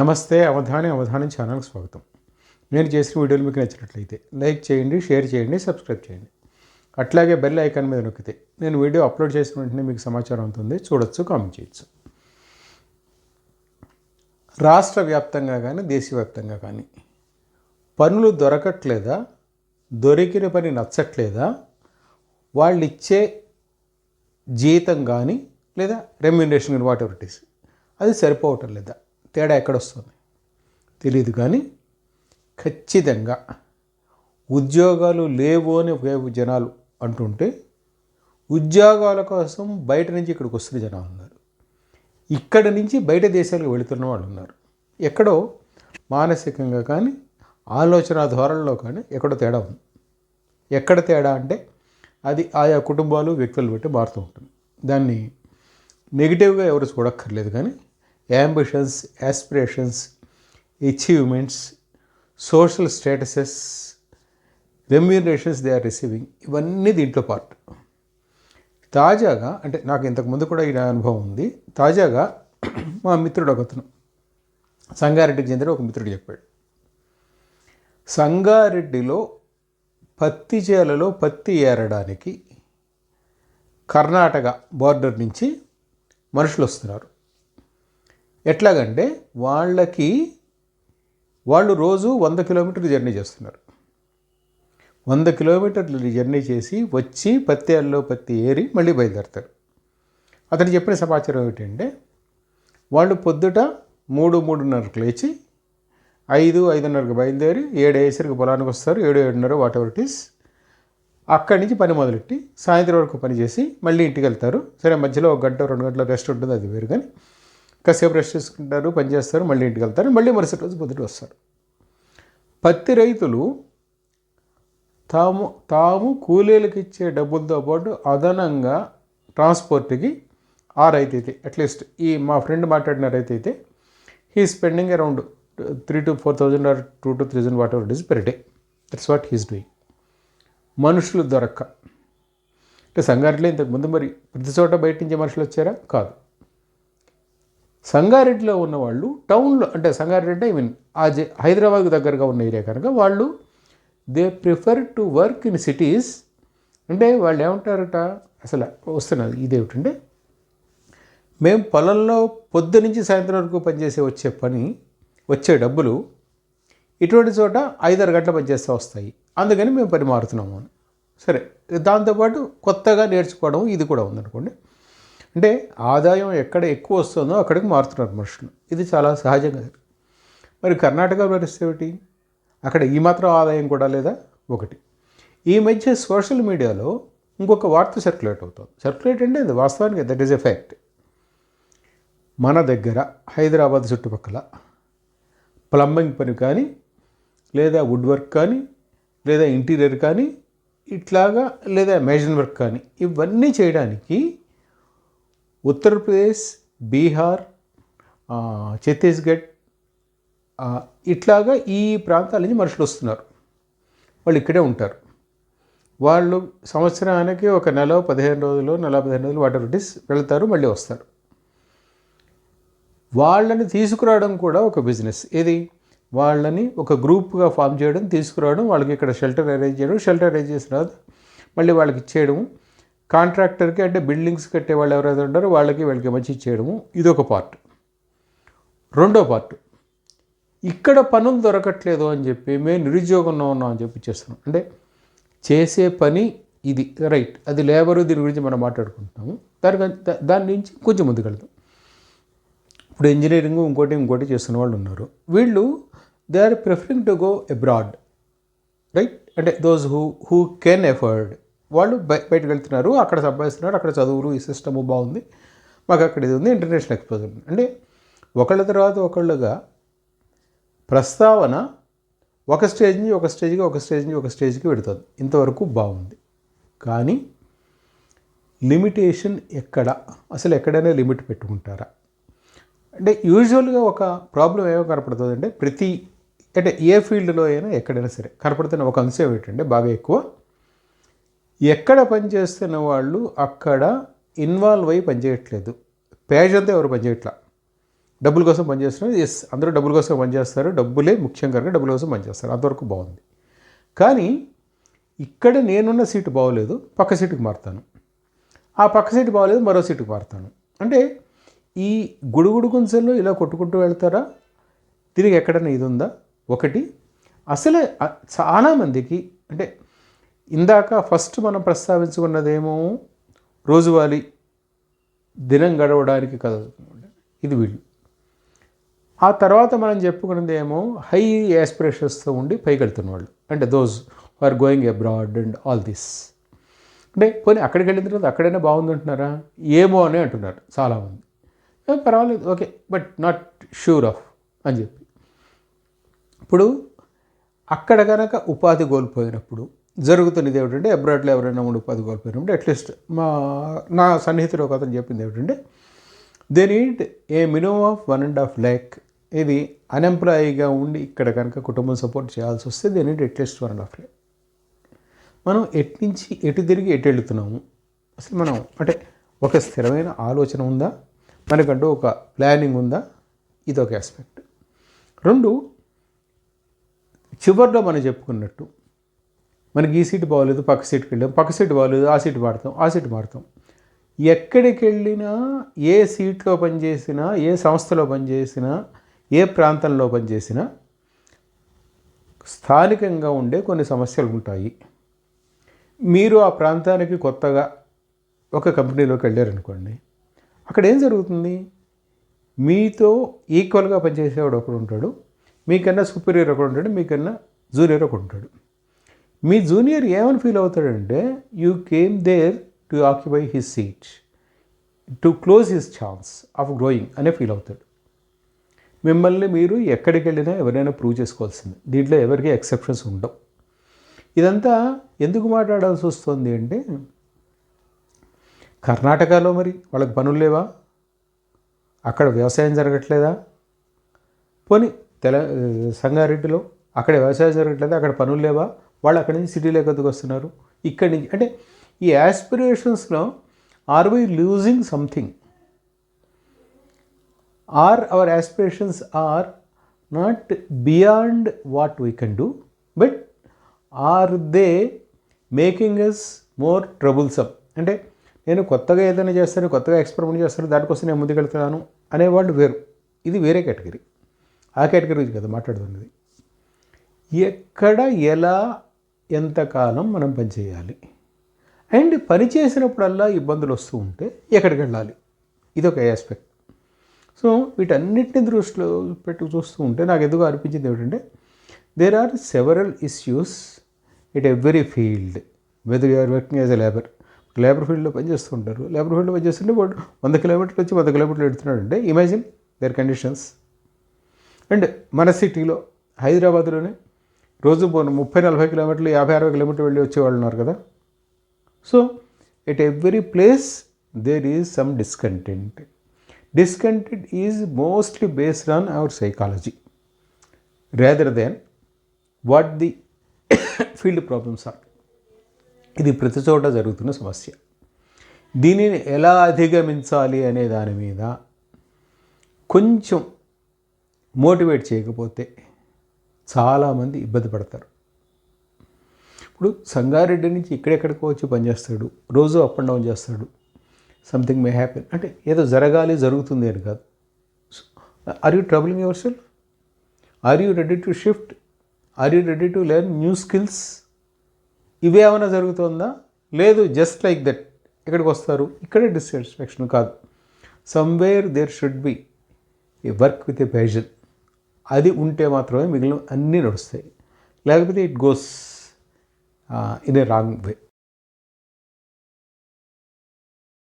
నమస్తే అవధాని అవధానం ఛానల్కి స్వాగతం. నేను చేసిన వీడియోలు మీకు నచ్చినట్లయితే లైక్ చేయండి షేర్ చేయండి సబ్స్క్రైబ్ చేయండి. అట్లాగే బెల్ ఐకాన్ మీద నొక్కితే నేను వీడియో అప్లోడ్ చేసిన వెంటనే మీకు సమాచారం అవుతుంది. చూడొచ్చు కామెంట్ చేయొచ్చు. రాష్ట్ర వ్యాప్తంగా కానీ దేశవ్యాప్తంగా కానీ పనులు దొరకట్లేదా? దొరికిన పని నచ్చట్లేదా? వాళ్ళు ఇచ్చే జీతం కానీ లేదా రెమ్యునరేషన్ కానీ వాట్ ఎవర్ ఇట్ ఈస్ అది సరిపోవటం లేదా? తేడా ఎక్కడొస్తుంది? తెలియదు కానీ ఖచ్చితంగా ఉద్యోగాలు లేవు అని జనాలు అంటుంటే ఉద్యోగాల కోసం బయట నుంచి ఇక్కడికి వస్తున్న జనాలు ఉన్నారు. ఇక్కడ నుంచి బయట దేశాలకు వెళుతున్న వాళ్ళు ఉన్నారు. ఎక్కడో మానసికంగా కానీ ఆలోచన ధోరణిలో కానీ ఎక్కడో తేడా ఉంది. ఎక్కడ తేడా అంటే అది ఆయా కుటుంబాలు వ్యక్తులు బట్టి మారుతూ ఉంటుంది. దాన్ని నెగిటివ్గా ఎవరు చూడక్కర్లేదు కానీ ambitions aspirations achievements social statuses remunerations they are receiving ఇవన్నీ దీంట్లో పార్ట్ తాజాగా అంటే నాకు ఇంతకుముందు కూడా ఈ అనుభవం ఉంది. తాజాగా మా మిత్రుడు ఒకతను సంగారెడ్డికి చెందిన ఒక మిత్రుడు చెప్పాడు. సంగారెడ్డిలో పత్తి చేలలో పత్తి ఏరడానికి కర్ణాటక బార్డర్ నుంచి మనుషులు వస్తున్నారు. ఎట్లాగంటే వాళ్ళకి వాళ్ళు రోజు వంద కిలోమీటర్లు జర్నీ చేస్తున్నారు. వంద కిలోమీటర్లు జర్నీ చేసి వచ్చి పత్తేళ్ళలో పత్తి ఏరి మళ్ళీ బయలుదేరుతారు. అతను చెప్పిన సమాచారం ఏమిటంటే వాళ్ళు పొద్దుట మూడు మూడున్నరకు లేచి ఐదు ఐదున్నరకు బయలుదేరి ఏడు వేసరికి పొలానికి వస్తారు. ఏడు ఏడున్నర వాట్ ఎవర్ ఇట్ ఈస్ అక్కడి నుంచి పని మొదలెట్టి సాయంత్రం వరకు పని చేసి మళ్ళీ ఇంటికి వెళ్తారు. సరే మధ్యలో ఒక గంట రెండు గంటల రెస్ట్ ఉంటుంది. అది వేరు కానీ కాసేపు రెస్ట్ చేసుకుంటారు పని చేస్తారు మళ్ళీ ఇంటికి వెళ్తారు మళ్ళీ మరుసటి రోజు పొద్దుట వస్తారు. పత్తి రైతులు తాము తాము కూలీలకు ఇచ్చే డబ్బులతో పాటు అదనంగా ట్రాన్స్పోర్ట్కి ఆ రైతు అయితే అట్లీస్ట్ ఈ మా ఫ్రెండ్ మాట్లాడిన రైతు అయితే he spending around three to four thousand or two to three thousand whatever it is per day that's what he's doing మనుషులు దొరక్క. అంటే సంగారెడ్డిలో ఇంతకు ముందు మరి ప్రతి చోట బయట నుంచి మనుషులు వచ్చారా? కాదు. సంగారెడ్డిలో ఉన్న వాళ్ళు టౌన్లో అంటే సంగారెడ్డి ఐ మీన్ ఆ జే హైదరాబాద్కు దగ్గరగా ఉన్న ఏరియా కనుక వాళ్ళు they prefer to work in cities అంటే వాళ్ళు ఏమంటారట అసలు వస్తున్నది ఇదేమిటంటే మేము పొలంలో పొద్దు నుంచి సాయంత్రం వరకు పనిచేసే వచ్చే పని వచ్చే డబ్బులు ఇటువంటి చోట ఐదారు గంటల పనిచేస్తూ వస్తాయి. అందుకని మేము పని మారుతున్నాము అని. సరే దాంతోపాటు కొత్తగా నేర్చుకోవడం ఇది కూడా ఉందనుకోండి. అంటే ఆదాయం ఎక్కడ ఎక్కువ వస్తుందో అక్కడికి మారుతున్నారు మనుషులు. ఇది చాలా సహజంగా. మరి కర్ణాటక పరిస్థితి ఏమిటి? అక్కడ ఈ మాత్రం ఆదాయం కూడా లేదా? ఒకటి. ఈ మధ్య సోషల్ మీడియాలో ఇంకొక వార్త సర్క్యులేట్ అవుతుంది. సర్క్యులేట్ అంటే అది వాస్తవానికి దట్ ఈస్ ఎ ఫ్యాక్ట్ మన దగ్గర హైదరాబాద్ చుట్టుపక్కల ప్లంబింగ్ పని కానీ లేదా వుడ్ వర్క్ కానీ లేదా ఇంటీరియర్ కానీ ఇట్లాగా లేదా మేజన్ వర్క్ కానీ ఇవన్నీ చేయడానికి ఉత్తరప్రదేశ్ బీహార్ ఛత్తీస్గఢ్ ఇట్లాగా ఈ ప్రాంతాల నుంచి మనుషులు వస్తున్నారు. వాళ్ళు ఇక్కడే ఉంటారు. వాళ్ళు సంవత్సరానికి ఒక నెల పదిహేను రోజులు నెల పదిహేను రోజులు వాటర్ ఇట్ వెళ్తారు మళ్ళీ వస్తారు. వాళ్ళని తీసుకురావడం కూడా ఒక బిజినెస్. ఏది? వాళ్ళని ఒక గ్రూప్గా ఫామ్ చేయడం తీసుకురావడం వాళ్ళకి ఇక్కడ షెల్టర్ అరేంజ్ చేయడం షెల్టర్ అరేంజ్ చేసిన తర్వాత మళ్ళీ వాళ్ళకి ఇచ్చేయడం కాంట్రాక్టర్కి అంటే బిల్డింగ్స్ కట్టే వాళ్ళు ఎవరైతే ఉంటారో వాళ్ళకి వీళ్ళకి మంచి చేయడము ఇదొక పార్ట్. రెండో పార్ట్. ఇక్కడ పనులు దొరకట్లేదు అని చెప్పి మేము నిరుద్యోగంలో ఉన్నాం అని చెప్పి చేస్తున్నాం అంటే చేసే పని ఇది. రైట్. అది లేబరు దీని గురించి మనం మాట్లాడుకుంటున్నాము. దాని దాని నుంచి కొంచెం ముందుకెళ్తాం ఇప్పుడు ఇంజనీరింగ్ ఇంకోటి ఇంకోటి చేస్తున్న వాళ్ళు ఉన్నారు. వీళ్ళు they are preferring to go abroad. Right? అంటే those who who can afford వాళ్ళు బయ బయటకు వెళ్తున్నారు అక్కడ సంపాదిస్తున్నారు అక్కడ చదువులు ఈ సిస్టమ్ బాగుంది మాకు అక్కడ ఇది ఉంది ఇంటర్నేషనల్ ఎక్స్పోజర్. ఉంది అంటే ఒకళ్ళ తర్వాత ఒకళ్ళుగా ప్రస్తావన ఒక స్టేజ్ నుంచి ఒక స్టేజ్కి ఒక స్టేజ్ నుంచి ఒక స్టేజ్కి పెడుతుంది. ఇంతవరకు బాగుంది. కానీ లిమిటేషన్ ఎక్కడ? అసలు ఎక్కడైనా లిమిట్ పెట్టుకుంటారా? అంటే యూజువల్గా ఒక ప్రాబ్లం ఏమో కనపడుతుంది అంటే ప్రతి అంటే ఏ ఫీల్డ్లో అయినా ఎక్కడైనా సరే కనపడుతున్న ఒక అంశం ఏంటంటే బాగా ఎక్కువ ఎక్కడ పనిచేస్తున్న వాళ్ళు అక్కడ ఇన్వాల్వ్ అయ్యి పనిచేయట్లేదు పేజంతా ఎవరు పనిచేయట్లా డబ్బుల కోసం పనిచేస్తున్నారు ఎస్ అందరూ డబ్బుల కోసం పనిచేస్తారు డబ్బులే ముఖ్యం కనుక డబ్బుల కోసం పనిచేస్తారు అంతవరకు బాగుంది. కానీ ఇక్కడ నేనున్న సీటు బాగోలేదు. పక్క సీటుకి మారుతాను. ఆ పక్క సీటు బాగోలేదు. మరో సీటుకి మారుతాను. అంటే ఈ గుడుగుడు గుంజల్లో ఇలా కొట్టుకుంటూ వెళ్తారా? తిరిగి ఎక్కడైనా ఇది ఉందా? ఒకటి అసలే చాలామందికి అంటే ఇందాక ఫస్ట్ మనం ప్రస్తావించుకున్నదేమో రోజువారీ దినం గడవడానికి కదా ఇది వీళ్ళు ఆ తర్వాత మనం చెప్పుకున్నది ఏమో హై యాస్పిరేషన్స్తో ఉండి పైకెళ్తున్న వాళ్ళు అంటే those are going abroad and all this అంటే పోనీ అక్కడికి వెళ్ళిన తర్వాత అక్కడైనా బాగుందంటున్నారా? ఏమో అని అంటున్నారు చాలామంది. పర్వాలేదు okay but not sure of అని చెప్పి. ఇప్పుడు అక్కడ కనుక ఉపాధి కోల్పోయినప్పుడు జరుగుతున్నది ఏమిటంటే అబ్రాడ్లో ఎవరైనా ఉండి ఉపాధి కోల్పోయినప్పుడు అట్లీస్ట్ మా నా సన్నిహితుడు ఒక అతను చెప్పింది ఏమిటంటే they need a minimum of one and half lakh ఇది అన్ఎంప్లాయీగా ఉండి ఇక్కడ కనుక కుటుంబం సపోర్ట్ చేయాల్సి వస్తే they need at least one and half lakh మనం ఎటు నుంచి ఎటు తిరిగి ఎటు వెళుతున్నాము? అసలు మనం అంటే ఒక స్థిరమైన ఆలోచన ఉందా? మనకంటూ ఒక ప్లానింగ్ ఉందా? ఇది ఒక ఆస్పెక్ట్ రెండు చివరిలో మనం చెప్పుకున్నట్టు మనకి ఈ సీటు బాగోలేదు పక్క సీట్కి వెళ్ళాం పక్క సీటు బాగోలేదు ఆ సీటు వాడతాం ఆ సీటు మారుతాం. ఎక్కడికి వెళ్ళినా ఏ సీట్లో పనిచేసినా ఏ సంస్థలో పనిచేసినా ఏ ప్రాంతంలో పనిచేసినా స్థానికంగా ఉండే కొన్ని సమస్యలు ఉంటాయి. మీరు ఆ ప్రాంతానికి కొత్తగా ఒక కంపెనీలోకి వెళ్ళారనుకోండి అక్కడ ఏం జరుగుతుంది? మీతో ఈక్వల్గా పనిచేసేవాడు ఒకడు ఉంటాడు మీకన్నా సుపీరియర్ ఒకడు ఉంటాడు మీకన్నా జూనియర్ ఒకడు ఉంటాడు. మీ జూనియర్ ఏమని feel అవుతాడంటే you came there to occupy his seat to close his chance of growing అనే ఫీల్ అవుతాడు. మిమ్మల్ని మీరు ఎక్కడికి వెళ్ళినా ఎవరైనా ప్రూవ్ చేసుకోవాల్సింది. దీంట్లో ఎవరికి ఎక్సెప్షన్స్ ఉండవు. ఇదంతా ఎందుకు మాట్లాడాల్సి వస్తుంది అంటే కర్ణాటకలో మరి వాళ్ళకి పనులు లేవా? అక్కడ వ్యవసాయం జరగట్లేదా? పోనీ తెల సంగారెడ్డిలో అక్కడ వ్యవసాయం జరగట్లేదా? అక్కడ పనులు లేవా? వాళ్ళు అక్కడి నుంచి సిటీలోకి ఎందుకు వస్తున్నారు? ఇక్కడి నుంచి. అంటే ఈ యాస్పిరేషన్స్లో are we losing something or our aspirations are not beyond what we can do but are they making us more troublesome అంటే నేను కొత్తగా ఏదైనా చేస్తాను కొత్తగా ఎక్స్పెరిమెంట్ చేస్తాను దానికోసం నేను ముందుకెళ్తున్నాను అనేవాళ్ళు వేరు. ఇది వేరే కేటగిరీ. ఆ కేటగిరీ కదా మాట్లాడుతున్నది. ఎక్కడ ఎలా ఎంతకాలం మనం పనిచేయాలి? అండ్ పని చేసినప్పుడల్లా ఇబ్బందులు వస్తూ ఉంటే ఎక్కడికి వెళ్ళాలి? ఇది ఒక ఆస్పెక్ట్ సో వీటన్నిటిని దృష్టిలో పెట్టి చూస్తూ ఉంటే నాకు ఎందుకు అనిపించింది ఏమిటంటే there are several issues it every field whether you're working as a labour labour ఫీల్డ్లో పనిచేస్తుంటారు లేబర్ ఫీల్డ్లో పనిచేస్తుంటే వాడు వంద కిలోమీటర్లు వచ్చి వంద కిలోమీటర్లు ఎడుతున్నాడు అంటే ఇమాజిన్ దేర్ కండిషన్స్ అండ్ మన సిటీలో హైదరాబాద్లోనే రోజు ముప్పై నలభై కిలోమీటర్లు యాభై అరవై కిలోమీటర్లు వెళ్ళి వచ్చేవాళ్ళు ఉన్నారు కదా. So at every place there is some discontent discontent is mostly based on our psychology rather than what the field problems are ఇది ప్రతి చోట జరుగుతున్న సమస్య. దీనిని ఎలా అధిగమించాలి అనే దాని మీద కొంచెం మోటివేట్ చేయకపోతే చాలామంది ఇబ్బంది పడతారు. ఇప్పుడు సంగారెడ్డి నుంచి ఇక్కడెక్కడికో వచ్చి పనిచేస్తాడు రోజు అప్ అండ్ డౌన్ చేస్తాడు సంథింగ్ మే హ్యాపెన్ అంటే ఏదో జరగాలి జరుగుతుంది అని కాదు. Are you troubling yourself are you ready to shift are you ready to learn new skills ఇవేమైనా జరుగుతుందా? లేదు జస్ట్ లైక్ దట్ ఇక్కడికి వస్తారు? ఇక్కడే డిస్సాటిస్ఫాక్షన్ కాదు. Somewhere there should be a work with a passion అది ఉంటే మాత్రమే మిగిలిన అన్నీ నడుస్తాయి. లేకపోతే it goes in a wrong way